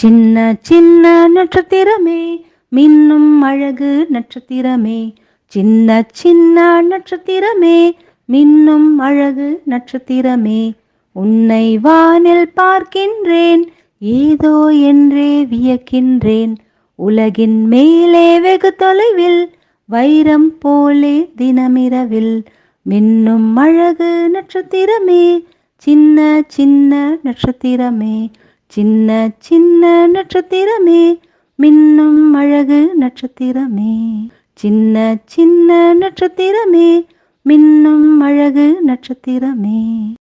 சின்ன சின்ன நட்சத்திரமே மின்னும் அழகு நட்சத்திரமே. சின்ன சின்ன நட்சத்திரமே மின்னும் அழகு நட்சத்திரமே. உன்னை வானில் பார்க்கின்றேன் ஏதோ என்றே வியக்கின்றேன். உலகின் மேலே வெகு தொலைவில் வைரம் போலே தினமிரவில். மின்னும் அழகு நட்சத்திரமே சின்ன சின்ன நட்சத்திரமே. சின்ன சின்ன நட்சத்திரமே மின்னும் அழகு நட்சத்திரமே. சின்ன சின்ன நட்சத்திரமே மின்னும் அழகு நட்சத்திரமே.